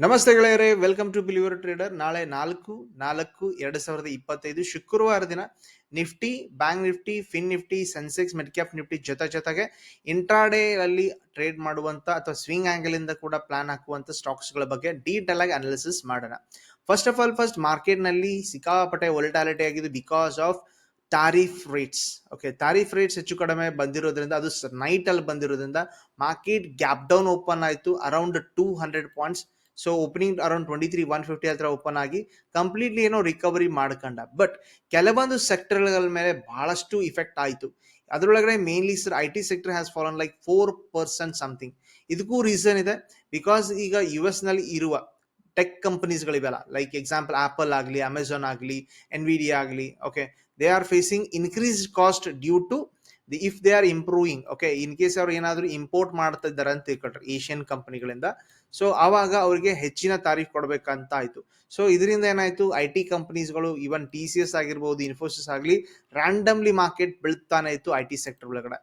ನಮಸ್ತೆ ಗೆಳೆಯರೇ welcome to believer trader ನಾಳೆ ನಾಲ್ಕು ನಾಲ್ಕು, ಎರಡು ಸಾವಿರದ ಇಪ್ಪತ್ತೈದು ಶುಕ್ರವಾರ ದಿನ Nifty Bank Nifty Fin Nifty Sensex midcap Nifty ಜೊತೆ ಜೊತೆಗೆ ಇಂಟ್ರಾಡೇ ಅಲ್ಲಿ ಟ್ರೇಡ್ ಮಾಡುವಂತ ಅಥವಾ ಸ್ವಿಂಗ್ ಆಂಗಲ್ ಇಂದ ಕೂಡ ಪ್ಲಾನ್ ಹಾಕುವಂತ ಸ್ಟಾಕ್ಸ್ಗಳ ಬಗ್ಗೆ ಡೀಟೇಲ್ ಆಗಿ ಅನಾಲಿಸಿಸ್ ಮಾಡೋಣ. ಫಸ್ಟ್ ಆಫ್ ಆಲ್ ಫಸ್ಟ್ ಮಾರ್ಕೆಟ್ನಲ್ಲಿ ಸಿಕ್ಕಾಪಟ್ಟೆ ಒಲಿಟಾಲಿಟಿ ಆಗಿದೆ because of tariff rates okay tariff rates ಹೆಚ್ಚು ಕಡಿಮೆ ಬಂದಿರೋದ್ರಿಂದ, ಅದು ನೈಟ್ ಅಲ್ಲಿ ಬಂದಿರೋದ್ರಿಂದ ಮಾರ್ಕೆಟ್ ಗ್ಯಾಪ್ ಡೌನ್ ಓಪನ್ ಆಯಿತು around two hundred points so opening around twenty three one fifty ಹತ್ರ ಓಪನ್ ಆಗಿ ಕಂಪ್ಲೀಟ್ಲಿ ಏನೋ ರಿಕವರಿ ಮಾಡ್ಕೊಂಡ. ಬಟ್ ಕೆಲವೊಂದು ಸೆಕ್ಟರ್ಗಳ ಮೇಲೆ ಬಹಳಷ್ಟು ಇಫೆಕ್ಟ್ ಆಯಿತು. ಅದರೊಳಗಡೆ mainly sir I T sector has fallen like four percent something ಇದಕ್ಕೂ ರೀಸನ್ ಇದೆ. ಬಿಕಾಸ್ ಈಗ ಯು ಎಸ್ನಲ್ಲಿ ಇರುವ ಟೆಕ್ ಕಂಪನೀಸ್ಗಳಿವೆಲ್ಲ ಲೈಕ್ ಎಕ್ಸಾಂಪಲ್ ಆಪಲ್ ಆಗಲಿ ಅಮೆಝಾನ್ ಆಗಲಿ ಎನ್ ವಿ ಡಿ ಆಗಲಿ okay they are facing increase cost due to the if they are improving okay in case ಅವ್ರು ಏನಾದರೂ ಇಂಪೋರ್ಟ್ ಮಾಡ್ತಾ ಇದ್ದಾರೆ ಅಂತ ತಿಳ್ಕೊಟ್ರೆ ಏಷ್ಯನ್ ಕಂಪನಿಗಳಿಂದ ಸೊ ಆವಾಗ ಅವರಿಗೆ ಹೆಚ್ಚಿನ ತಾರೀಫ್ ಕೊಡಬೇಕಂತ ಆಯ್ತು ಸೊ ಇದರಿಂದ ಏನಾಯ್ತು? ಐ ಟಿ ಕಂಪನೀಸ್ಗಳು ಈವನ್ ಟಿ ಸಿ ಎಸ್ ಆಗಿರ್ಬೋದು ಇನ್ಫೋಸಿಸ್ ಆಗಲಿ ರ್ಯಾಂಡಮ್ಲಿ ಮಾರ್ಕೆಟ್ ಬೆಳ್ತಾನೆ ಇತ್ತು ಐ ಟಿ ಸೆಕ್ಟರ್ ಒಳಗಡೆ.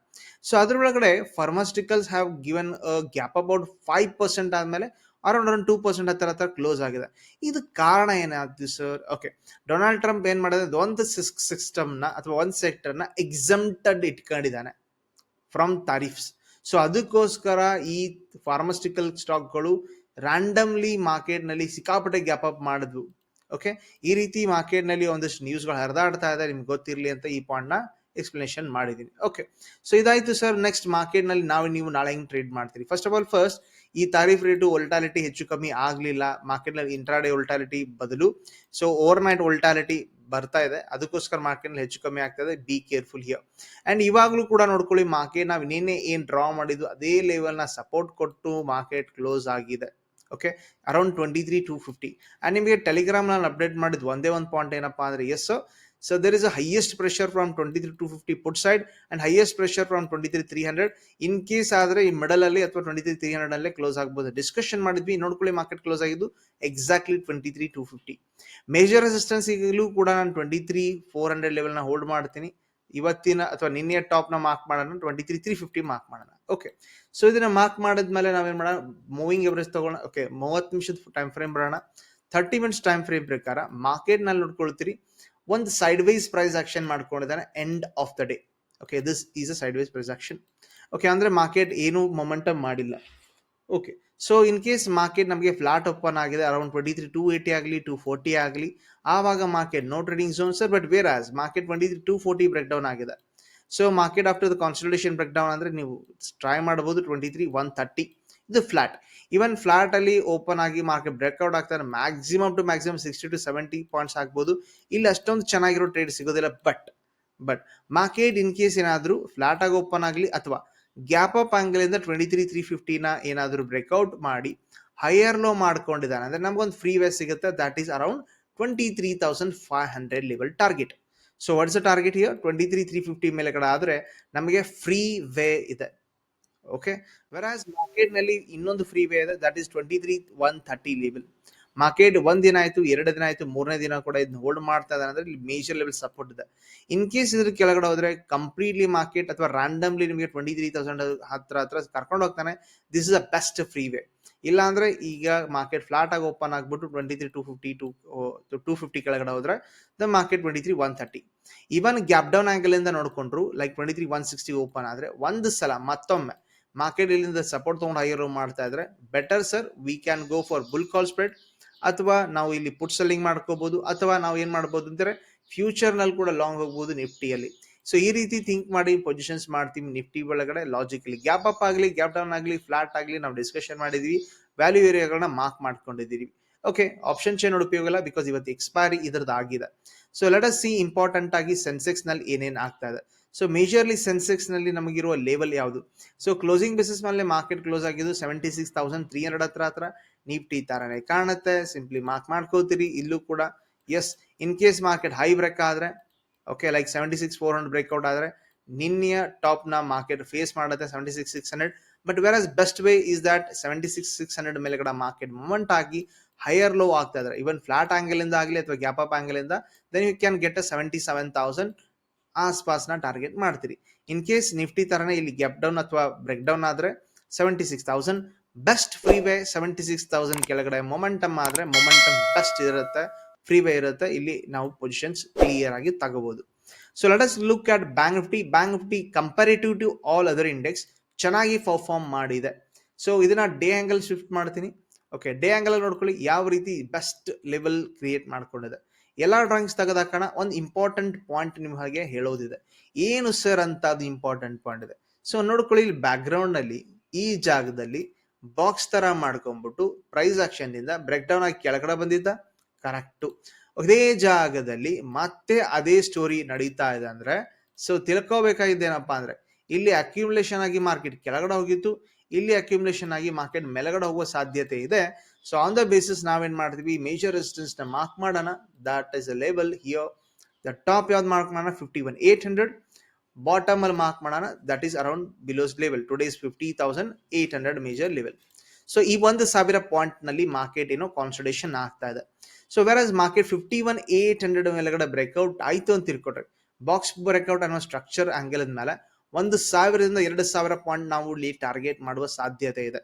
So ಅದ್ರೊಳಗಡೆ pharmaceuticals have given gap about five percent ಆದಮೇಲೆ ಅರೌಂಡ್ ಅರೌಂಡ್ ಟೂ ಪರ್ಸೆಂಟ್ ಹತ್ರ ಹತ್ರ ಕ್ಲೋಸ್ ಆಗಿದೆ. ಇದು ಕಾರಣ ಏನಾಯ್ತು ಸರ್ ಓಕೆ ಡೊನಾಲ್ಡ್ ಟ್ರಂಪ್ ಏನ್ ಮಾಡಿದ್ರೆ ಒಂದು ಸಿಸ್ಟಮ್ನ ಅಥವಾ ಒಂದು ಸೆಕ್ಟರ್ನ ಎಕ್ಸಮ್ಟೆಡ್ ಇಟ್ಕೊಂಡಿದ್ದಾನೆ. ಫ್ರಮ್ ತಾರೀಫ್ಸ್ ಸೊ ಅದಕ್ಕೋಸ್ಕರ ಈ ಫಾರ್ಮಸ್ಟಿಕಲ್ ಸ್ಟಾಕ್ಗಳು ರ್ಯಾಂಡಮ್ಲಿ ಮಾರ್ಕೆಟ್ನಲ್ಲಿ ಸಿಕ್ಕಾಪಟ್ಟೆ ಗ್ಯಾಪ್ ಅಪ್ ಮಾಡಿದ್ವು. ಓಕೆ ಈ ರೀತಿ ಮಾರ್ಕೆಟ್ನಲ್ಲಿ ಒಂದಷ್ಟು ನ್ಯೂಸ್ಗಳು ಹರಿದಾಡ್ತಾ ಇದೆ. ನಿಮ್ಗೆ ಗೊತ್ತಿರಲಿ ಅಂತ ಈ ಪಾಯಿಂಟ್ನ ಎಕ್ಸ್ಪ್ಲನೇಷನ್ ಮಾಡಿದ್ದೀನಿ ಓಕೆ ಸೊ ಇದಾಯಿತು ಸರ್ ನೆಕ್ಸ್ಟ್ ಮಾರ್ಕೆಟ್ನಲ್ಲಿ ನಾವು ನೀವು ನಾಳೆ ಹೆಂಗೆ ಟ್ರೇಡ್ ಮಾಡ್ತೀರಿ? ಫಸ್ಟ್ ಆಫ್ ಆಲ್ ಫಸ್ಟ್ ಈ ತಾರೀಫ್ ರೇಟು ಒಲ್ಟಾಲಿಟಿ ಹೆಚ್ಚು ಕಮ್ಮಿ ಆಗಲಿಲ್ಲ. ಮಾರ್ಕೆಟ್ನಲ್ಲಿ ಇಂಟ್ರಾಡೆ ಒಲ್ಟಾಲಿಟಿ ಬದಲು. ಸೊ ಓವರ್ ನೈಟ್ ಒಲ್ಟಾಲಿಟಿ ಬರ್ತಾ ಇದೆ. ಅದಕ್ಕೋಸ್ಕರ ಮಾರ್ಕೆಟ್ ಹೆಚ್ಚು ಕಮ್ಮಿ ಆಗ್ತದೆ ಬಿ ಕೇರ್ಫುಲ್ ಹಿಯರ್ ಅಂಡ್ ಇವಾಗಲೂ ಕೂಡ ನೋಡ್ಕೊಳ್ಳಿ ಮಾರ್ಕೆಟ್ ನಾವು ನಿನ್ನೆ ಏನು ಡ್ರಾ ಮಾಡಿದ್ದು ಅದೇ ಲೆವೆಲ್ನ ಸಪೋರ್ಟ್ ಕೊಟ್ಟು ಮಾರ್ಕೆಟ್ ಕ್ಲೋಸ್ ಆಗಿದೆ. Okay around twenty three two fifty and ನಿಮಗೆ ಟೆಲಿಗ್ರಾಮ್ ನಾನು ಅಪ್ಡೇಟ್ ಮಾಡಿದ್ದು ಒಂದೇ ಒಂದು ಪಾಯಿಂಟ್ ಏನಪ್ಪಾ ಅಂದ್ರೆ as from twenty three two fifty put side and highest pressure from twenty three three hundred in case ಆದರೆ ಈ ಮಿಡಲ್ ಅಲ್ಲಿ ಅಥವಾ ಟ್ವೆಂಟಿ ತ್ರೀ ತ್ರೀ ಹಂಡ್ರೆಡ್ ಅಲ್ಲೇ ಕ್ಲೋಸ್ ಆಗ್ಬೋದು. ಡಿಸ್ಕಷನ್ ಮಾಡಿದ್ವಿ, ನೋಡ್ಕೊಳ್ಳಿ ಮಾರ್ಕೆಟ್ ಕ್ಲೋಸ್ ಆಗಿದ್ದು exactly twenty three two fifty major resistance ಈಗಲೂ ಕೂಡ ನಾನು ಟ್ವೆಂಟಿ ತ್ರೀ ಫೋರ್ ಹಂಡ್ರೆಡ್ ಲೆವೆಲ್ನ ಹೋಲ್ಡ್ ಮಾಡ್ತೀನಿ. ಇವತ್ತಿನ ಅಥವಾ ನಿನ್ನೆಯ ಟಾಪ್ನ ಮಾರ್ಕ್ ಮಾಡೋಣ twenty three three fifty mark ಮಾಡೋಣ. ಓಕೆ ಸೊ ಇದನ್ನ ಮಾರ್ಕ್ ಮಾಡಿದ್ಮೇಲೆ ನಾವೇನ್ ಮಾಡೋಣ? ಮೂವಿಂಗ್ ಎವರೇಜ್ ತಗೋಣ ಓಕೆ ಮೂವತ್ತು ನಿಮಿಷದ ಟೈಮ್ ಫ್ರೇಮ್ ಬರೋಣ. ಥರ್ಟಿ ಮಿನಿಟ್ಸ್ ಟೈಮ್ ಫ್ರೇಮ್ ಪ್ರಕಾರ ಮಾರ್ಕೆಟ್ನಲ್ಲಿ ನೋಡ್ಕೊಳ್ತೀರಿ. ಒಂದು side wise price action ಮಾಡ್ಕೊಂಡಿದ್ದಾನೆ end of the day okay this is a sideways price action okay ಅಂದ್ರೆ ಮಾರ್ಕೆಟ್ ಏನು ಮೊಮೆಂಟಮ್ ಮಾಡಿಲ್ಲ. Okay so in case market ನಮಗೆ ಫ್ಲಾಟ್ ಓಪನ್ ಆಗಿದೆ around twenty three two eighty ಆಗಲಿ ಟೂ ಫೋರ್ಟಿ ಆಗಲಿ, ಆವಾಗ market no trading zone sir but whereas market twenty three two forty break down ಆಗಿದೆ. So market after the consultation break down ಅಂದ್ರೆ ನೀವು try ಮಾಡಬಹುದು twenty three one thirty ಇದು flat even flat ಅಲ್ಲಿ open ಆಗಿ market breakout ಆಗ್ತಾರೆ. Maximum to maximum sixty to seventy points ಆಗ್ಬೋದು. ಇಲ್ಲಿ ಅಷ್ಟೊಂದು ಚೆನ್ನಾಗಿರೋ ಟ್ರೇಡ್ ಸಿಗೋದಿಲ್ಲ but but market in case ಏನಾದರೂ ಫ್ಲಾಟ್ ಆಗಿ ಓಪನ್ ಆಗಲಿ ಅಥವಾ ಗ್ಯಾಪ್ ಅಪ್ ಆಂಗಲ್ ಇಂದ ಟ್ವೆಂಟಿ ತ್ರೀ ತ್ರೀ ಫಿಫ್ಟಿನ ಏನಾದರೂ ಬ್ರೇಕ್ಔಟ್ ಮಾಡಿ ಹೈಯರ್ ಲೋ ಮಾಡ್ಕೊಂಡಿದ್ದಾನೆ. ಅಂದರೆ ನಮ್ಗೊಂದು ಫ್ರೀ ವೇ ಸಿಗುತ್ತೆ. That is around twenty three thousand five hundred level target so what's a target here twenty three three fifty ಮೇಲೆ ಕಡೆ ಆದರೆ ನಮಗೆ ಫ್ರೀ ವೇ ಇದೆ. ಓಕೆ ವೆರಾಸ್ ಮಾರ್ಕೆಟ್ನಲ್ಲಿ ಇನ್ನೊಂದು ಫ್ರೀ ವೇ ಇದೆ that is twenty three one thirty level market ಒಂದ್ ದಿನ ಆಯ್ತು, ಎರಡು ದಿನ ಆಯ್ತು, ಮೂರನೇ ದಿನ ಕೂಡ ಇದನ್ನ ಹೋಲ್ಡ್ ಮಾಡ್ತಾ ಇದ್ದಾರೆ ಅಂದ್ರೆ ಇಲ್ಲಿ ಮೇಜರ್ ಲೆವೆಲ್ ಸಪೋರ್ಟ್ ಇದೆ. ಇನ್ ಕೇಸ್ ಇದ್ರ ಕೆಳಗಡೆ ಹೋದ್ರೆ ಕಂಪ್ಲೀಟ್ಲಿ ಮಾರ್ಕೆಟ್ ಅಥವಾ ರ್ಯಾಂಡಮ್ಲಿ ನಿಮಗೆ ಟ್ವೆಂಟಿ ತ್ರೀ ತೌಸಂಡ್ ಹತ್ರ ಹತ್ರ ಕರ್ಕೊಂಡು ಹೋಗ್ತಾನೆ this is a best free way ಇಲ್ಲ ಅಂದ್ರೆ ಈಗ ಮಾರ್ಕೆಟ್ ಫ್ಲಾಟ್ ಆಗಿ ಓಪನ್ ಆಗ್ಬಿಟ್ಟು twenty three two fifty to two fifty ಕೆಳಗಡೆ ಹೋದ್ರೆ the market twenty three one thirty even gap down angle ಇಂದ ನೋಡ್ಕೊಂಡ್ರು like twenty three one sixty open ಆದ್ರೆ, ಒಂದು ಸಲ ಮತ್ತೊಮ್ಮೆ ಮಾರ್ಕೆಟ್ ಇಲ್ಲಿಂದ ಸಪೋರ್ಟ್ ತಗೊಂಡು ಹೈಯರ್ ಮಾಡ್ತಾ ಇದ್ರೆ better sir we can go for bull call spread ಅಥವಾ ನಾವು ಇಲ್ಲಿ ಪುಟ್ ಸೆಲ್ಲಿಂಗ್ ಮಾಡ್ಕೋಬಹುದು ಅಥವಾ ನಾವು ಏನ್ ಮಾಡ್ಬೋದು ಅಂದ್ರೆ ಫ್ಯೂಚರ್ನಲ್ಲಿ ಕೂಡ ಲಾಂಗ್ ಹೋಗ್ಬೋದು ನಿಫ್ಟಿಯಲ್ಲಿ. ಸೊ ಈ ರೀತಿ ಥಿಂಕ್ ಮಾಡಿ ಪೊಸಿಷನ್ಸ್ ಮಾಡ್ತೀವಿ ನಿಫ್ಟಿ ಒಳಗಡೆ ಲಾಜಿಕಲಿ ಗ್ಯಾಪ್ ಅಪ್ ಆಗಲಿ ಗ್ಯಾಪ್ ಡೌನ್ ಆಗಲಿ ಫ್ಲಾಟ್ ಆಗಲಿ ನಾವು ಡಿಸ್ಕಷನ್ ಮಾಡಿದೀವಿ ವ್ಯಾಲ್ಯೂ ಏರಿಯಾಗಳನ್ನ ಮಾರ್ಕ್ ಮಾಡ್ಕೊಂಡಿದ್ದೀವಿ ಓಕೆ ಆಪ್ಷನ್ ಚೇನ್ ಉಪಯೋಗ ಇಲ್ಲ ಬಿಕಾಸ್ ಇವತ್ತು ಎಕ್ಸ್ಪೈರಿ ಇದ್ರದ್ದು ಆಗಿದೆ so let us see important ಆಗಿ ಸೆನ್ಸೆಕ್ಸ್ನಲ್ಲಿ ಏನೇನು ಆಗ್ತಾ ಇದೆ. ಸೊ ಮೇಜರ್ಲಿ ಸೆನ್ಸೆಕ್ಸ್ನಲ್ಲಿ ನಮಗಿರುವ ಲೆವೆಲ್ ಯಾವುದು? ಸೊ ಕ್ಲೋಸಿಂಗ್ ಬೇಸಿಸ್ ಮೇಲೆ ಮಾರ್ಕೆಟ್ ಕ್ಲೋಸ್ ಆಗಿದ್ದು seventy six thousand three hundred ಹತ್ರ ಹತ್ರ ನಿಫ್ಟಿ ತರನೇ ಕಾಣುತ್ತೆ. ಸಿಂಪ್ಲಿ ಮಾರ್ಕ್ ಮಾಡ್ಕೋತೀರಿ. ಇಲ್ಲೂ ಕೂಡ as in case market high break ಆದ್ರೆ okay like seventy six four hundred breakout ಆದ್ರೆ, ನಿನ್ನೆಯ ಟಾಪ್ನ ಮಾರ್ಕೆಟ್ ಫೇಸ್ ಮಾಡುತ್ತೆ seventy six six hundred but whereas best way is that seventy six six hundred ಮೇಲೆಗಡೆ market moment ಆಗಿ higher low ಆಗ್ತಾ ಇದ್ರೆ even flat angle ಇಂದ ಆಗಲಿ ಅಥವಾ ಗ್ಯಾಪ್ ಅಪ್ ಆಂಗಲ್ ಇಂದ then you can get a seventy seven thousand ಆಸ್ಪಾಸ್ನ target ಮಾಡ್ತೀರಿ. In case Nifty ತರನೇ ಇಲ್ಲಿ ಗ್ಯಾಪ್ ಡೌನ್ ಅಥವಾ ಬ್ರೇಕ್ ಡೌನ್ ಆದ್ರೆ seventy six thousand best free way seventy six thousand ಕೆಳಗಡೆ ಮೊಮೆಂಟಮ್ ಆದ್ರೆ ಮೊಮೆಂಟಮ್ ಬೆಸ್ಟ್ ಇರುತ್ತೆ ಫ್ರೀ ವೇ ಇರುತ್ತೆ. ಇಲ್ಲಿ ನಾವು ಪೊಸಿಷನ್ಸ್ ಕ್ಲಿಯರ್ ಆಗಿ ತಗೋಬಹುದು so let us look at bank Nifty bank Nifty comparative to all other index ಚೆನ್ನಾಗಿ ಪರ್ಫಾರ್ಮ್ ಮಾಡಿದೆ. ಸೊ ಇದನ್ನ ಡೇ ಆಂಗಲ್ ಶಿಫ್ಟ್ ಮಾಡ್ತೀನಿ. ಓಕೆ ಡೇ ಆಂಗಲ್ ನೋಡ್ಕೊಳ್ಳಿ, ಯಾವ ರೀತಿ ಬೆಸ್ಟ್ ಲೆವೆಲ್ ಕ್ರಿಯೇಟ್ ಮಾಡ್ಕೊಂಡಿದೆ. ಎಲ್ಲ ಡ್ರಾಯಿಂಗ್ಸ್ ತೆಗೆದಾಕೋಣ ಒಂದು ಇಂಪಾರ್ಟೆಂಟ್ ಪಾಯಿಂಟ್ ನಿಮಗೆ ಹೇಳೋದಿದೆ. ಏನು ಸರ್ ಅಂತ ಅದು ಇಂಪಾರ್ಟೆಂಟ್ ಪಾಯಿಂಟ್ ಇದೆ? ಸೊ ನೋಡ್ಕೊಳ್ಳಿ, ಇಲ್ಲಿ ಬ್ಯಾಕ್ಗ್ರೌಂಡ್ನಲ್ಲಿ ಈ ಜಾಗದಲ್ಲಿ ಬಾಕ್ಸ್ ತರ ಮಾಡ್ಕೊಂಡ್ಬಿಟ್ಟು ಪ್ರೈಸ್ ಆಕ್ಷನ್ ಇಂದ ಬ್ರೇಕ್ ಡೌನ್ ಆಗಿ ಕೆಳಗಡೆ ಬಂದಿದ್ದ? ಕರೆಕ್ಟು ಅದೇ ಜಾಗದಲ್ಲಿ ಮತ್ತೆ ಅದೇ ಸ್ಟೋರಿ ನಡೀತಾ ಇದೆ ಅಂದ್ರೆ ಸೊ ತಿಳ್ಕೋಬೇಕಾಗಿದ್ದೇನಪ್ಪ ಅಂದ್ರೆ, ಇಲ್ಲಿ ಅಕ್ಯುಮುಲೇಷನ್ ಆಗಿ ಮಾರ್ಕೆಟ್ ಕೆಳಗಡೆ ಹೋಗಿತ್ತು. ಇಲ್ಲಿ ಅಕ್ಯುಮುಲೇಷನ್ ಆಗಿ ಮಾರ್ಕೆಟ್ ಮೇಲಗಡೆ ಹೋಗುವ ಸಾಧ್ಯತೆ ಇದೆ. ಸೊ ಆನ್ ದ ಬೇಸಿಸ್ ನಾವೇನು ಮಾಡ್ತೀವಿ? ಮೇಜರ್ ರೆಸಿಸ್ಟೆನ್ಸ್ನ ಮಾರ್ಕ್ ಮಾಡೋಣ. That is a label here the top ಯಾವ್ದು ಮಾರ್ಕ್ ಮಾಡೋಣ? ಫಿಫ್ಟಿ ಒನ್ ಏಟ್ ಹಂಡ್ರೆಡ್ ಬಾಟಮಲ್ಲಿ ಮಾರ್ಕ್ ಮಾಡೋಣ. That is around below's level today's fifty thousand eight hundred major level so ಈ ಒಂದು ಸಾವಿರ ಪಾಯಿಂಟ್ನಲ್ಲಿ ಮಾರ್ಕೆಟ್ ಏನೋ ಕಾನ್ಸಂಟ್ರೇಷನ್ ಆಗ್ತಾ ಇದೆ. So versus market fifty one eight hundred ಮೇಲೆಗಡೆ ಬ್ರೇಕ್ಔಟ್ ಆಯಿತು ಅಂತ ತಿಳ್ಕೊಟ್ರೆ ಬಾಕ್ಸ್ ಬ್ರೇಕ್ಔಟ್ ಅನ್ನೋ ಸ್ಟ್ರಕ್ಚರ್ ಆ್ಯಂಗಲ್ ಮೇಲೆ ಒಂದು ಸಾವಿರದಿಂದ ಎರಡು ಸಾವಿರ ಪಾಯಿಂಟ್ ನಾವು ಇಲ್ಲಿ ಟಾರ್ಗೆಟ್ ಮಾಡುವ ಸಾಧ್ಯತೆ ಇದೆ.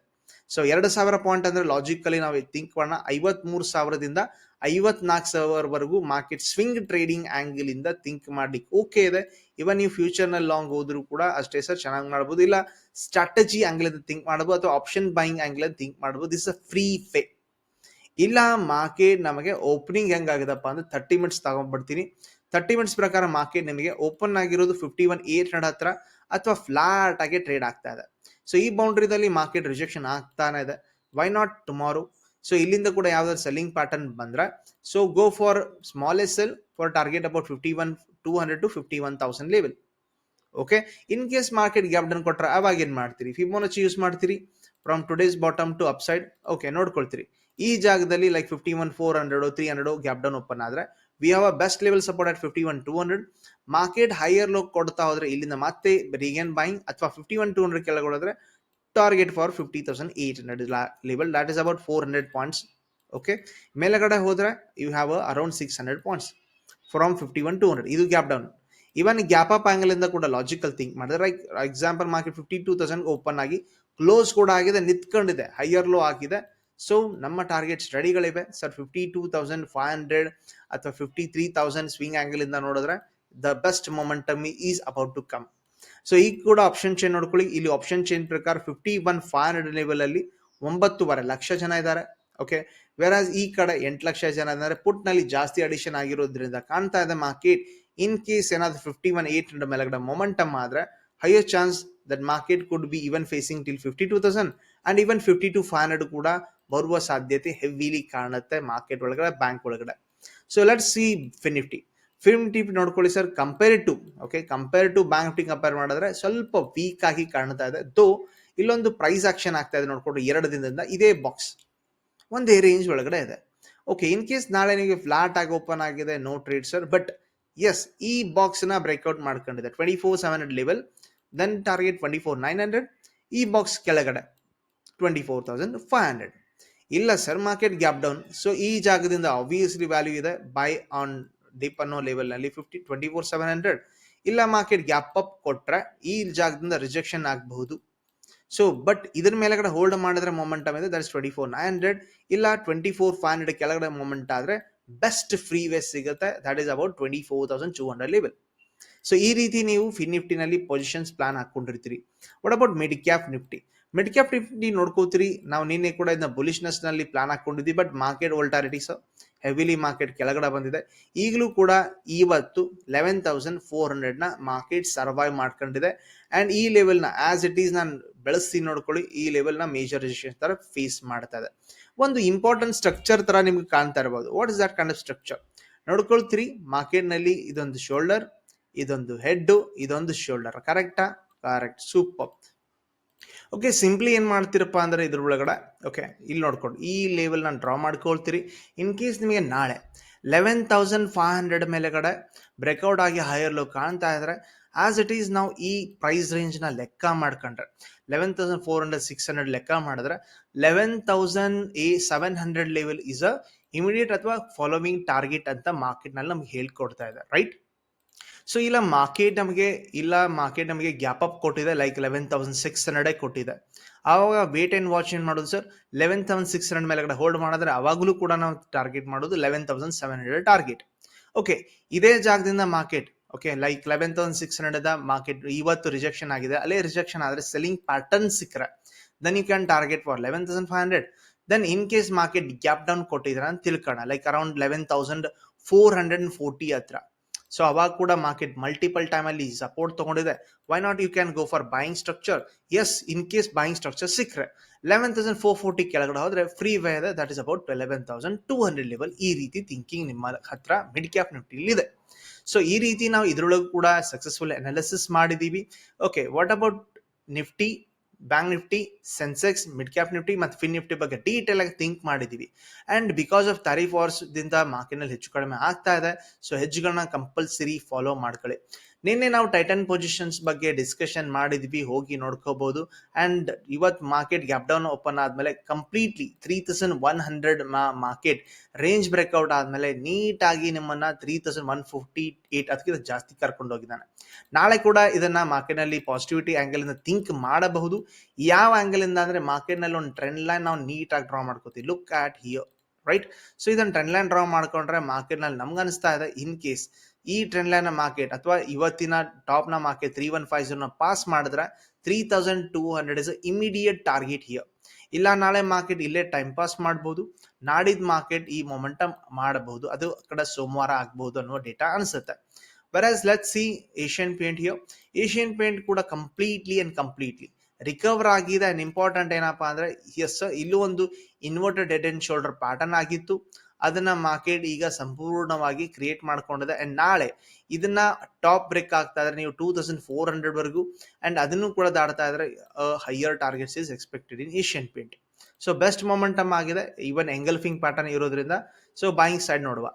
ಸೊ ಎರಡು ಸಾವಿರ ಪಾಯಿಂಟ್ ಅಂದ್ರೆ ಲಾಜಿಕಲಿ ನಾವು ಥಿಂಕ್ ಮಾಡೋಣ. ಐವತ್ ಮೂರು ಸಾವಿರದಿಂದ ಐವತ್ನಾಲ್ಕು ಸಾವಿರವರೆಗೂ ಮಾರ್ಕೆಟ್ ಸ್ವಿಂಗ್ ಟ್ರೇಡಿಂಗ್ ಆಂಗಲ್ ಇಂದ ಥಿಂಕ್ ಮಾಡ್ಲಿಕ್ಕೆ ಓಕೆ ಇದೆ. ಇವನ್ ನೀವು ಫ್ಯೂಚರ್ನಲ್ಲಿ ಲಾಂಗ್ ಹೋದ್ರು ಕೂಡ ಅಷ್ಟೇ ಸರ್ ಚೆನ್ನಾಗಿ ಮಾಡ್ಬೋದು. ಇಲ್ಲ ಸ್ಟ್ರಾಟಜಿ ಆಂಗಲ್ ಥಿಂಕ್ ಮಾಡಬಹುದು ಅಥವಾ ಆಪ್ಷನ್ ಬೈಯಿಂಗ್ ಆಂಗಲ್ ಥಿಂಕ್ ಮಾಡಬಹುದು ದಿಸ್ ಅ ಫ್ರೀ ಪೇ ಇಲ್ಲ ಮಾರ್ಕೆಟ್ ನಮಗೆ ಓಪನಿಂಗ್ ಹೆಂಗಾಗಿದಪ್ಪ ಅಂದ್ರೆ ತರ್ಟಿ ಮಿನಿಟ್ಸ್ ತಗೊಂಡ್ಬಿಡ್ತೀನಿ. ತರ್ಟಿ ಮಿನಿಟ್ಸ್ ಪ್ರಕಾರ ಮಾರ್ಕೆಟ್ ನಿಮಗೆ ಓಪನ್ ಆಗಿರೋದು ಫಿಫ್ಟಿ ಒನ್ ಏಟ್ ಹಂಡ್ರೆಡ್ ಹತ್ರ ಅಥವಾ ಫ್ಲಾಟ್ ಆಗಿ ಟ್ರೇಡ್ ಆಗ್ತಾ ಇದೆ. ಸೊ ಈ ಬೌಂಡ್ರಿದಲ್ಲಿ ಮಾರ್ಕೆಟ್ ರಿಜೆಕ್ಷನ್ ಆಗ್ತಾನೆ ಇದೆ. ವೈ ನಾಟ್ ಟುಮಾರೋ ಸೊ ಇಲ್ಲಿಂದ ಕೂಡ ಯಾವ್ದಾದ್ರು ಸೆಲ್ಲಿಂಗ್ ಪ್ಯಾಟರ್ನ್ ಬಂದ್ರೆ so go for smallest sell for target about fifty one two hundred to fifty one thousand level okay in case market gap down ಕೊಟ್ರೆ ಅವಾಗ ಏನು ಮಾಡ್ತೀರಿ? ಫಿಬೋನಚಿ ಯೂಸ್ ಮಾಡ್ತೀರಿ? From today's bottom to upside okay ನೋಡ್ಕೊಳ್ತೀರಿ. ಈ ಜಾಗದಲ್ಲಿ like fifty one four hundred three hundred gap down open ಆದ್ರೆ we have a best level support at fifty one two hundred market higher low ಕೊಡ್ತಾ ಹೋದ್ರೆ ಇಲ್ಲಿಂದ ಮತ್ತೆ regain buying ಅಥವಾ fifty one two hundred ಕೆಳಗೊಳಿದ್ರೆ target for fifty thousand eight hundred level that is about four hundred points okay ಮೇಲೆಗಡೆ ಹೋದ್ರೆ you have around six hundred points from fifty one two hundred ಇದು gap down even gap up angle ಇಂದ ಕೂಡ logical think ಮಾಡಿದ್ರೆ like example market fifty two thousand open ಆಗಿ close ಕೂಡ ಆಗಿದೆ, ನಿಂತ್ಕೊಂಡಿದೆ ಹೈಯರ್ ಲೋ ಆಗಿದೆ ಸೊ ನಮ್ಮ target ಸ್ಟಡಿಗಳಿವೆ sir fifty two thousand five hundred ಅಥವಾ fifty three thousand swing angle ಇಂದ ನೋಡಿದ್ರೆ the best momentum is about to come so ಈಗ ಕೂಡ ಆಪ್ಷನ್ ಚೇನ್ ನೋಡ್ಕೊಳ್ಳಿ. ಇಲ್ಲಿ ಆಪ್ಷನ್ ಚೇನ್ ಪ್ರಕಾರ fifty one five hundred level ಅಲ್ಲಿ ಒಂಬತ್ತುವರೆ ಲಕ್ಷ ಜನ ಇದ್ದಾರೆ. ಓಕೆ ವೆರಾಸ್ ಈ ಕಡೆ ಎಂಟು ಲಕ್ಷ ಜನ ಇದ್ದಾರೆ. ಪುಟ್ನಲ್ಲಿ ಜಾಸ್ತಿ ಅಡಿಷನ್ ಆಗಿರೋದ್ರಿಂದ ಕಾಣ್ತಾ ಇದೆ ಮಾರ್ಕೆಟ್ ಇನ್ ಕೇಸ್ ಏನಾದ್ರು ಫಿಫ್ಟಿ ಒನ್ ಏಟ್ ಹಂಡ್ರೆಡ್ ಮೇಲೆಗಡೆ ಮೊಮೆಂಟಮ್ ಆದರೆ higher chance that market could be even facing till fifty two thousand and even fifty two five hundred ಕೂಡ ಬರುವ ಸಾಧ್ಯತೆ ಹೆವಿಲಿ ಕಾಣುತ್ತೆ ಮಾರ್ಕೆಟ್ ಒಳಗಡೆ ಬ್ಯಾಂಕ್ ಒಳಗಡೆ. ಸೊ ಲೆಟ್ ಸಿ ಫಿನಿಫ್ಟಿ ಫಿಲ್ಮ್ ನಿಫ್ಟಿ ನೋಡ್ಕೊಳ್ಳಿ sir compare to okay compare to bank Nifty compare ಮಾಡಿದ್ರೆ ಸ್ವಲ್ಪ ವೀಕ್ ಆಗಿ ಕಾಣ್ತಾ ಇದೆ. ದೋ ಇಲ್ಲೊಂದು ಪ್ರೈಸ್ ಆಕ್ಷನ್ ಆಗ್ತಾ ಇದೆ ನೋಡ್ಕೊಂಡು ಎರಡು ದಿನದಿಂದ ಇದೇ ಬಾಕ್ಸ್ ಒಂದೇ ರೇಂಜ್ ಒಳಗಡೆ ಇದೆ. ಓಕೆ ಇನ್ ಕೇಸ್ ನಾಳೆ ನಿಮಗೆ ಫ್ಲಾಟ್ ಆಗಿ ಓಪನ್ ಆಗಿದೆ no trade sir but yes ಈ ಬಾಕ್ಸ್ನ ಬ್ರೇಕ್ಔಟ್ ಮಾಡ್ಕೊಂಡಿದೆ. Twenty four seven hundred level then target twenty four nine hundred ಈ ಬಾಕ್ಸ್ ಕೆಳಗಡೆ twenty four thousand five hundred ಇಲ್ಲ sir market gap down so ಈ ಜಾಗದಿಂದ ಆಬ್ವಿಯಸ್ಲಿ ವ್ಯಾಲ್ಯೂ ಇದೆ. ಬೈ ಆನ್ ಡಿಪ್ ಅನ್ನೋ ಲೆವೆಲ್ನಲ್ಲಿ fifty twenty four seven hundred ಇಲ್ಲ market gap up ಕೊಟ್ರೆ ಈ ಜಾಗದಿಂದ ರಿಜೆಕ್ಷನ್ ಆಗಬಹುದು. ಸೊ ಬಟ್ ಇದ್ರ ಮೇಲೆಗಡೆ ಹೋಲ್ಡ್ ಮಾಡಿದ್ರೆ ಮೊಮೆಂಟಮ್ ಇದೆ. That is twenty four nine hundred ಇಲ್ಲ ಟ್ವೆಂಟಿ ಫೋರ್ ಫೈವ್ ಹಂಡ್ರೆಡ್ ಕೆಳಗಡೆ ಮೊಮೆಂಟ್ ಆದ್ರೆ ಬೆಸ್ಟ್ ಫ್ರೀ ವೇಸ್ ಸಿಗುತ್ತೆ. That is about twenty four thousand two hundred level so ಈ ರೀತಿ ನೀವು ಫಿನ್ ನಿಫ್ಟಿನಲ್ಲಿ positions plan ಹಾಕೊಂಡಿರ್ತೀರಿ. What about mid cap Nifty mid cap Nifty ನೋಡ್ಕೋತೀರಿ. ನಾವು ನಿನ್ನೆ ಕೂಡ ಇದನ್ನ ಬುಲಿಶ್ನೆಸ್ನಲ್ಲಿ plan ಹಾಕೊಂಡಿದ್ವಿ but market volatilities heavily market ಕೆಳಗಡೆ ಬಂದಿದೆ. ಈಗಲೂ ಕೂಡ ಇವತ್ತು eleven thousand four ಹಂಡ್ರೆಡ್ನ market survive ಮಾಡ್ಕೊಂಡಿದೆ. ಅಂಡ್ ಈ ಲೆವೆಲ್ನ ಆಸ್ ಇಟ್ ಈಸ್ ನಾನು ಬೆಳೆಸಿ ನೋಡ್ಕೊಳ್ಳಿ, ಈ ಲೆವೆಲ್ನ ಮೇಜರ್ ರಿಜಿಸ್ಟ್ರೇಷನ್ ತರ ಫೇಸ್ ಮಾಡ್ತಾ ಇದೆ. ಒಂದು ಇಂಪಾರ್ಟೆಂಟ್ ಸ್ಟ್ರಕ್ಚರ್ ತರ ನಿಮ್ಗೆ ಕಾಣ್ತಾ ಇರಬಹುದು what is that kind of structure ನೋಡ್ಕೊಳ್ತೀರಿ ಮಾರ್ಕೆಟ್ನಲ್ಲಿ ಇದೊಂದು ಶೋಲ್ಡರ್ ಇದೊಂದು ಹೆಡ್ ಇದೊಂದು ಶೋಲ್ಡರ್ ಕರೆಕ್ಟಾ ಕರೆಕ್ಟ್ ಸೂಪರ್ ಓಕೆ ಸಿಂಪ್ಲಿ ಏನು ಮಾಡ್ತೀರಪ್ಪ ಅಂದ್ರೆ ಇದ್ರ ಒಳಗಡೆ ಓಕೆ ಇಲ್ಲಿ ನೋಡ್ಕೊಂಡು, ಈ ಲೆವೆಲ್ ನಾನು ಡ್ರಾ ಮಾಡ್ಕೊಳ್ತೀರಿ. ಇನ್ ಕೇಸ್ ನಿಮಗೆ ನಾಳೆ ಲೆವೆನ್ ತೌಸಂಡ್ ಫೈವ್ ಹಂಡ್ರೆಡ್ ಮೇಲೆಗಡೆ ಬ್ರೇಕ್ಔಟ್ ಆಗಿ ಹೈಯರ್ ಲೋ ಕಾಣ್ತಾ ಇದ್ರೆ ಆಸ್ ಇಟ್ ಈಸ್ ನಾವು ಈ ಪ್ರೈಸ್ ರೇಂಜ್ನ ಲೆಕ್ಕ ಮಾಡ್ಕೊಂಡ್ರೆ eleven thousand four hundred six hundred ಲೆಕ್ಕ ಮಾಡಿದ್ರೆ eleven thousand a seven hundred level is a immediate ಅಥವಾ ಫಾಲೋವಿಂಗ್ ಟಾರ್ಗೆಟ್ ಅಂತ ಮಾರ್ಕೆಟ್ನಲ್ಲಿ ನಮ್ಗೆ ಹೇಳ್ಕೊಡ್ತಾ ಇದೆ ರೈಟ್ ಸೊ ಇಲ್ಲ ಮಾರ್ಕೆಟ್ ನಮಗೆ, ಇಲ್ಲ ಮಾರ್ಕೆಟ್ ನಮಗೆ ಗ್ಯಾಪ್ ಅಪ್ ಕೊಟ್ಟಿದೆ like eleven thousand six hundred ಕೊಟ್ಟಿದೆ. ಆವಾಗ ವೇಟ್ ಆ್ಯಂಡ್ ವಾಚ್ ಏನು ಮಾಡೋದು sir eleven thousand six hundred ಮೇಲೆಗಡೆ ಹೋಲ್ಡ್ ಮಾಡಿದ್ರೆ ಅವಾಗಲೂ ಕೂಡ ನಾವು ಟಾರ್ಗೆಟ್ ಮಾಡೋದು eleven thousand seven hundred target okay ಇದೇ ಜಾಗದಿಂದ market okay like eleven thousand six hundred market ಇವತ್ತು ರಿಜೆಕ್ಷನ್ ಆಗಿದೆ. ಅಲ್ಲೇ ರಿಜೆಕ್ಷನ್ ಆದರೆ ಸೆಲ್ಲಿಂಗ್ ಪ್ಯಾಟರ್ನ್ ಸಿಕ್ಕರೆ. Then you can target for eleven thousand five hundred then in case market gap down ಕೊಟ್ಟಿದ್ರೆ ಅಂತ ತಿಳ್ಕೋಣ like around eleven thousand four hundred forty ಹತ್ರ. So ಅವಾಗ ಕೂಡ ಮಾರ್ಕೆಟ್ ಮಲ್ಟಿಪಲ್ ಟೈಮಲ್ಲಿ ಸಪೋರ್ಟ್ ತಗೊಂಡಿದೆ. Why not you can go for buying structure yes in case buying structure ಸಿಕ್ಕರೆ. Eleven thousand four forty ಕೆಳಗಡೆ ಹೋದರೆ ಫ್ರೀ ವೇ ಇದೆ. That is about eleven thousand two hundred level ಈ ರೀತಿ ಥಿಂಕಿಂಗ್ ನಿಮ್ಮ ಹತ್ರ ಮಿಡ್ ಕ್ಯಾಪ್ ನಿಫ್ಟಿ ಇಲ್ಲಿದೆ so ಈ ರೀತಿ ನಾವು ಇದ್ರೊಳಗೂ ಕೂಡ ಸಕ್ಸಸ್ಫುಲ್ ಅನಾಲಿಸಿಸ್ ಮಾಡಿದೀವಿ. Okay what about Nifty? Bank Nifty Sensex mid cap Nifty ಮತ್ತು ಫಿನ್ ನಿಫ್ಟಿ ಬಗ್ಗೆ ಡೀಟೇಲ್ ಆಗಿ ಥಿಂಕ್ ಮಾಡಿದ್ದೀವಿ ಆ್ಯಂಡ್ ಬಿಕಾಸ್ ಆಫ್ ತಾರೀಫ್ ವಾರ್ಸ್ದಿಂದ ಮಾರ್ಕೆಟ್ನಲ್ಲಿ ಹೆಚ್ಚು ಕಡಿಮೆ ಆಗ್ತಾ ಇದೆ ಸೊ ಹೆಜ್ಜುಗಳನ್ನ ಕಂಪಲ್ಸರಿ ಫಾಲೋ ಮಾಡ್ಕೊಳ್ಳಿ. ನಿನ್ನೆ ನಾವು ಟೈಟನ್ ಪೊಸಿಷನ್ಸ್ ಬಗ್ಗೆ ಡಿಸ್ಕಷನ್ ಮಾಡಿದ್ವಿ, ಹೋಗಿ ನೋಡ್ಕೋಬಹುದು ಅಂಡ್ ಇವತ್ತು ಮಾರ್ಕೆಟ್ ಗ್ಯಾಪ್ ಡೌನ್ ಓಪನ್ ಆದಮೇಲೆ completely three thousand one hundred market range breakout ಆದಮೇಲೆ ನೀಟಾಗಿ ನಿಮ್ಮನ್ನು three thousand one fifty eight ಅದಕ್ಕಿಂತ ಜಾಸ್ತಿ ಕರ್ಕೊಂಡು ಹೋಗಿದ್ದಾನೆ ನಾಳೆ ಕೂಡ ಇದನ್ನ ಮಾರ್ಕೆಟ್ನಲ್ಲಿ ಪಾಸಿಟಿವಿಟಿ ಆಂಗಲ್ ಇಂದ ಥಿಂಕ್ ಮಾಡಬಹುದು. ಯಾವ ಆ್ಯಂಗಲ್ ಇಂದ ಅಂದ್ರೆ ಮಾರ್ಕೆಟ್ನಲ್ಲಿ ಒಂದು ಟ್ರೆಂಡ್ ಲೈನ್ ನಾವು ನೀಟಾಗಿ ಡ್ರಾ ಮಾಡ್ಕೋತೀವಿ. Look at here right so ಇದನ್ನ ಟ್ರೆಂಡ್ ಲೈನ್ ಡ್ರಾ ಮಾಡ್ಕೊಂಡ್ರೆ ಮಾರ್ಕೆಟ್ನಲ್ಲಿ ನಮ್ಗೆ ಅನಿಸ್ತಾ ಇದೆ ಇನ್ ಕೇಸ್ ಈ ಟ್ರೆಂಡ್ ಲೈನ್ ಮಾರ್ಕೆಟ್ ಅಥವಾ ಇವತ್ತಿನ ಟಾಪ್ನ market three one five zero pass ಮಾಡಿದ್ರೆ three thousand two hundred is immediate target here ಇಲ್ಲ, ನಾಳೆ ಮಾರ್ಕೆಟ್ ಇಲ್ಲೇ ಟೈಮ್ ಪಾಸ್ ಮಾಡ್ಬೋದು. ನಾಡಿದ್ ಮಾರ್ಕೆಟ್ ಈ ಮೊಮೆಂಟಮ್ ಮಾಡಬಹುದು. ಅದು ಕಡೆ ಸೋಮವಾರ ಆಗ್ಬಹುದು ಅನ್ನೋ ಡೇಟಾ ಅನ್ಸುತ್ತೆ. Versus let see Asian paint here Asian paint ಕೂಡ ಕಂಪ್ಲೀಟ್ಲಿ ಅಂಡ್ ಕಂಪ್ಲೀಟ್ಲಿ ರಿಕವರ್ ಆಗಿದೆ ಅಂಡ್ ಇಂಪಾರ್ಟೆಂಟ್ ಏನಪ್ಪಾ ಅಂದ್ರೆ ಎಸ್ ಇಲ್ಲೂ ಒಂದು inverted head and shoulder pattern ಆಗಿತ್ತು ಅದನ್ನ ಮಾರ್ಕೆಟ್ ಈಗ ಸಂಪೂರ್ಣವಾಗಿ ಕ್ರಿಯೇಟ್ ಮಾಡ್ಕೊಂಡಿದೆ ಅಂಡ್ ನಾಳೆ ಇದನ್ನ ಟಾಪ್ ಬ್ರೇಕ್ ಆಗ್ತಾ ಇದ್ರೆ ನೀವು ಟೂ ತೌಸಂಡ್ ಫೋರ್ ಹಂಡ್ರೆಡ್ ವರೆಗೂ ಅಂಡ್ ಅದನ್ನು ಕೂಡ ದಾಡ್ತಾ ಇದ್ರೆ higher targets is expected in Asian paint so best momentum ಆಗಿದೆ ಈವನ್ ಎಂಗಲ್ಫಿಂಗ್ ಪ್ಯಾಟರ್ನ್ ಇರೋದ್ರಿಂದ ಸೊ ಬಾಯಿಂಗ್ ಸೈಡ್ ನೋಡುವ.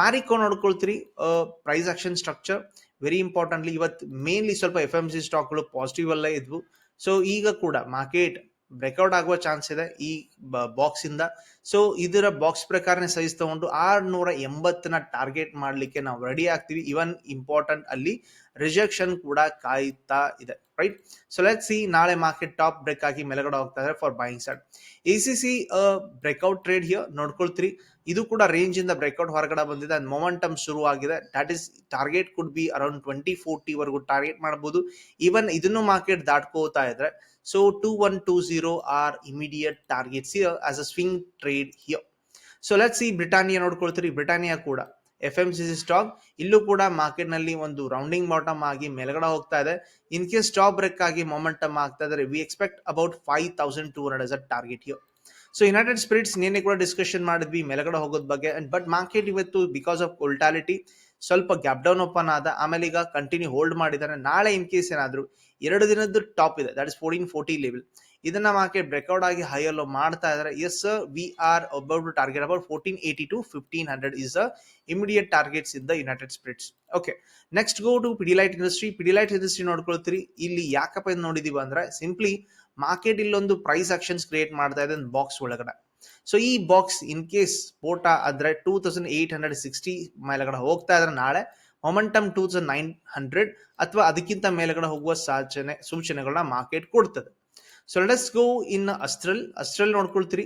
Marico ನೋಡ್ಕೊಳ್ತೀರಿ. Price action structure very importantly ಇವತ್ತು ಮೇನ್ಲಿ ಸ್ವಲ್ಪ ಎಫ್ ಎಂ ಸಿ ಸ್ಟಾಕ್ಗಳು ಪಾಸಿಟಿವ್ ಅಲ್ಲೇ ಇದ್ವು. ಸೊ ಈಗ ಕೂಡ ಮಾರ್ಕೆಟ್ ಬ್ರೇಕ್ಔಟ್ ಆಗುವ ಚಾನ್ಸ್ ಇದೆ ಈ ಬಾಕ್ಸ್ ಇಂದ. ಸೊ ಇದರ ಬಾಕ್ಸ್ ಪ್ರಕಾರನೇ ಸೈಜ್ ತಗೊಂಡು ಆರ್ನೂರ ಎಂಬತ್ತನ ಟಾರ್ಗೆಟ್ ಮಾಡಲಿಕ್ಕೆ ನಾವು ರೆಡಿ ಆಗ್ತೀವಿ. ಇವನ್ ಇಂಪಾರ್ಟೆಂಟ್ ಅಲ್ಲಿ ರಿಜೆಕ್ಷನ್ ಕೂಡ ಕಾಯ್ತಾ ಇದೆ. ರೈಟ್ ಸೊ ಲೆಟ್ ಸಿ ನಾಳೆ ಮಾರ್ಕೆಟ್ ಟಾಪ್ ಬ್ರೇಕ್ ಆಗಿ ಮೇಲೆಗಡೆ ಹೋಗ್ತಾ ಇದೆ for buying side A C C breakout trade here ನೋಡ್ಕೊಳ್ತೀರಿ. ಇದು ಕೂಡ ರೇಂಜ್ ಇಂದ ಬ್ರೇಕ್ಔಟ್ ಹೊರಗಡೆ ಬಂದಿದೆ. ಅಂಡ್ ಮೊಮೆಂಟಮ್ ಶುರು ಆಗಿದೆ. That is target could be around twenty forty ವರೆಗೂ ಟಾರ್ಗೆಟ್ ಮಾಡಬಹುದು ಈವನ್ ಇದನ್ನು ಮಾರ್ಕೆಟ್ ದಾಟ್ಕೋತಾ ಇದ್ರೆ. So two one two zero or immediate targets as a swing trade here so let see Britannia ನೋಡ್ಕೊಳ್ತೀರಿ. Britannia ಕೂಡ F M C C stock ಇಲ್ಲೂ ಕೂಡ ಮಾರ್ಕೆಟ್ನಲ್ಲಿ ಒಂದು ರೌಂಡಿಂಗ್ ಬಾಟಮ್ ಆಗಿ ಮೇಲ್ಗಡೆ ಹೋಗ್ತಾ ಇದೆ. ಇನ್ ಕೇಸ್ ಸ್ಟಾಪ್ ಬ್ರೇಕ್ ಆಗಿ ಮೊಮೆಂಟಮ್ ಆಗ್ತಾ ಇದ್ರೆ we expect about five thousand two hundred a target you so United Spirits ನಿನ್ನೆ ಕೂಡ ಡಿಸ್ಕಷನ್ ಮಾಡಿದ್ವಿ ಮೇಲ್ಗಡೆ ಹೋಗೋದ್ ಬಗ್ಗೆ. ಬಟ್ ಮಾರ್ಕೆಟ್ ಇವತ್ತು ಬಿಕಾಸ್ ಆಫ್ ಕೋಲ್ಟಾಲಿಟಿ ಸ್ವಲ್ಪ ಗ್ಯಾಪ್ ಡೌನ್ ಓಪನ್ ಆದ. ಆಮೇಲೆ ಈಗ ಕಂಟಿನ್ಯೂ ಹೋಲ್ಡ್ ಮಾಡಿದ್ದಾರೆ. ನಾಳೆ ಇನ್ ಕೇಸ್ ಏನಾದ್ರು, ಎರಡು ದಿನದ್ದು ಟಾಪ್ ಇದೆ. That is fourteen forty level ಇದನ್ನ ಮಾರ್ಕೆಟ್ ಬ್ರೇಕ್ಔಟ್ ಆಗಿ ಹೈ ಅಲ್ಲೋ ಮಾಡ್ತಾ ಇದ್ದಾರೆ yes we are about target about fourteen eighty to fifteen hundred is a immediate targets in the United Spirits okay next go to Pidilite industry Pidilite industry ನೋಡ್ಕೊಳ್ತೀರಿ. ಇಲ್ಲಿ ಯಾಕಪ್ಪ ಇದು ನೋಡಿದೀವಿ ಅಂದ್ರೆ ಸಿಂಪ್ಲಿ ಮಾರ್ಕೆಟ್ ಇಲ್ಲೊಂದು ಪ್ರೈಸ್ ಆಕ್ಷನ್ಸ್ ಕ್ರಿಯೇಟ್ ಮಾಡ್ತಾ ಇದೆ box ಒಳಗಡೆ. So ಈ ಬಾಕ್ಸ್ ಇನ್ ಕೇಸ್ ಸ್ಫೋಟ ಆದ್ರೆ two thousand eight hundred sixty ಮೇಲೆಗಡೆ ಹೋಗ್ತಾ ಇದ್ರೆ ನಾಳೆ momentum two thousand nine hundred ಅಥವಾ ಅದಕ್ಕಿಂತ ಮೇಲೆಗಡೆ ಹೋಗುವ ಸಾಚನೆ, ಸೂಚನೆಗಳನ್ನ ಮಾರ್ಕೆಟ್ ಕೊಡ್ತದೆ. So let's go in Astral Astral ನೋಡ್ಕೊಳ್ತೀರಿ.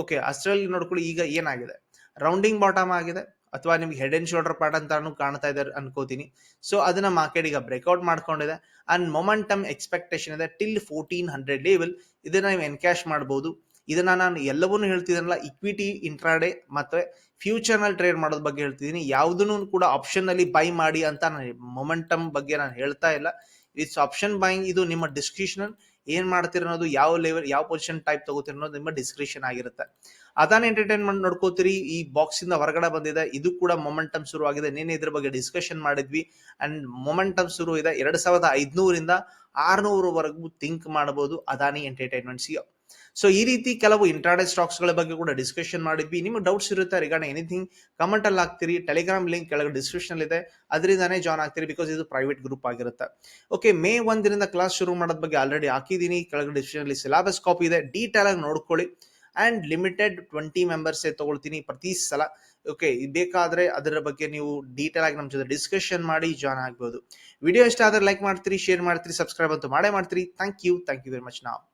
Okay Astral ನೋಡ್ಕೊಳ್ಳಿ. ಈಗ ಏನಾಗಿದೆ? ರೌಂಡಿಂಗ್ ಬಾಟಮ್ ಆಗಿದೆ. ಅಥವಾ ನಿಮ್ಗೆ ಹೆಡ್ ಅಂಡ್ ಶೋಲ್ಡರ್ ಪಾರ್ಟ್ ಅಂತಾನು ಕಾಣ್ತಾ ಇದ್ದಾರೆ ಅನ್ಕೋತೀನಿ. ಸೊ ಅದನ್ನ ಮಾರ್ಕೆಟ್ ಈಗ ಬ್ರೇಕ್ಔಟ್ ಮಾಡ್ಕೊಂಡಿದೆ. ಅಂಡ್ ಮೊಮೆಂಟಮ್ ಎಕ್ಸ್ಪೆಕ್ಟೇಷನ್ ಇದೆ ಟಿಲ್ ಫೋರ್ಟೀನ್ ಹಂಡ್ರೆಡ್ ಲೆವೆಲ್ ಇದನ್ನ ನೀವು ಎನ್ಕ್ಯಾಶ್ ಮಾಡಬಹುದು ಇದನ್ನ ನಾನು ಎಲ್ಲವನ್ನೂ ಹೇಳ್ತಿದ್ದೀನಲ್ಲ ಇಕ್ವಿಟಿ ಇಂಟ್ರಾಡೆ ಮತ್ತೆ ಫ್ಯೂಚರ್ನಲ್ಲಿ ಟ್ರೇಡ್ ಮಾಡೋದ್ ಬಗ್ಗೆ ಹೇಳ್ತಿದ್ದೀನಿ ಯಾವುದನ್ನು ಕೂಡ ಆಪ್ಷನ್ ಅಲ್ಲಿ ಬೈ ಮಾಡಿ ಅಂತ ನಾನು ಮೊಮೆಂಟಮ್ ಬಗ್ಗೆ ನಾನು ಹೇಳ್ತಾ ಇಲ್ಲ. ಇಟ್ಸ್ ಆಪ್ಷನ್ ಬೈಯಿಂಗ್ ಇದು ನಿಮ್ಮ ಡಿಸ್ಕ್ರಿಪ್ಷನ್ ಏನ್ ಮಾಡ್ತೀರ ಅನ್ನೋದು, ಯಾವ ಲೆವೆಲ್ ಯಾವ ಪೊಸಿಷನ್ ಟೈಪ್ ತಗೋತೀರ ಅನ್ನೋದು ನಿಮ್ಮ ಡಿಸ್ಕ್ರಿಪ್ಷನ್ ಆಗಿರುತ್ತೆ. ಅದಾನ್ ಎಂಟರ್ಟೈನ್ಮೆಂಟ್ ನೋಡ್ಕೋತೀರಿ, ಈ ಬಾಕ್ಸ್ ಇಂದ ಹೊರಗಡೆ ಬಂದಿದೆ, ಇದು ಕೂಡ ಮೊಮೆಂಟಮ್ ಶುರು ಆಗಿದೆ. ನಿನ್ನೆ ಇದ್ರ ಬಗ್ಗೆ ಡಿಸ್ಕಷನ್ ಮಾಡಿದ್ವಿ ಅಂಡ್ ಮೊಮೆಂಟಮ್ ಶುರು ಇದೆ. ಎರಡ್ ಸಾವಿರದ ಐದ್ನೂರಿಂದ ಆರ್ನೂರವರೆಗೂ ಥಿಂಕ್ ಮಾಡಬಹುದು ಅದಾನಿ ಎಂಟರ್ಟೈನ್ಮೆಂಟ್ಸ್ ಸೊ ಈ ರೀತಿ ಕೆಲವು ಇಂಟ್ರಾಡೆ ಸ್ಟಾಕ್ಸ್ಗಳ ಬಗ್ಗೆ ಕೂಡ ಡಿಸ್ಕಷನ್ ಮಾಡಿದ್ವಿ. ನಿಮ್ಗೆ ಡೌಟ್ಸ್ ಇರುತ್ತೆ ರಿಗಾರ್ಡಿಂಗ್ ಎನಿಥಿಂಗ್ ಕಮೆಂಟ್ ಅಲ್ಲಿ ಹಾಕ್ತಿರಿ. ಟೆಲಿಗ್ರಾಮ್ ಲಿಂಕ್ ಕೆಳಗೆ ಡಿಸ್ಕ್ರಿಪ್ಷನ್ ಇದೆ ಅದರಿಂದಾನೇ ಜಾಯ್ನ್ ಆಗ್ತೀರಿ ಬಿಕಾಸ್ ಇದು ಪ್ರೈವೇಟ್ ಗ್ರೂಪ್ ಆಗಿರುತ್ತೆ. ಓಕೆ ಮೇ ಒಂದರಿಂದ ಕ್ಲಾಸ್ ಶುರು ಮಾಡೋದ್ ಬಗ್ಗೆ ಆಲ್ರೆಡಿ ಹಾಕಿದೀನಿ. ಕೆಳಗೆ ಡಿಸ್ಕ್ರಿಪ್ಷನ್ ಅಲ್ಲಿ ಸಿಲಾಬಸ್ ಕಾಪಿ ಇದೆ. ಡೀಟೇಲ್ ಆಗಿ ನೋಡ್ಕೊಳ್ಳಿ. ಆ್ಯಂಡ್ ಲಿಮಿಟೆಡ್ ಟ್ವೆಂಟಿ ಮೆಂಬರ್ಸ್ ತಗೊಳ್ತೀನಿ ಪ್ರತಿ ಸಲ. ಓಕೆ ಬೇಕಾದ್ರೆ ಅದರ ಬಗ್ಗೆ ನೀವು ಡೀಟೇಲ್ ಆಗಿ ನಮ್ಮ ಜೊತೆ ಡಿಸ್ಕಷನ್ ಮಾಡಿ ಜಾಯ್ನ್ ಆಗ್ಬೋದು. ವಿಡಿಯೋ ಇಷ್ಟ ಆದರೆ ಲೈಕ್ ಮಾಡ್ತೀರಿ ಶೇರ್ ಮಾಡ್ತೀರಿ ಸಬ್ಸ್ಕ್ರೈಬ್ ಅಂತೂ ಮಾಡೇ ಮಾಡ್ತೀರಿ. Thank you thank you very much ನಾವು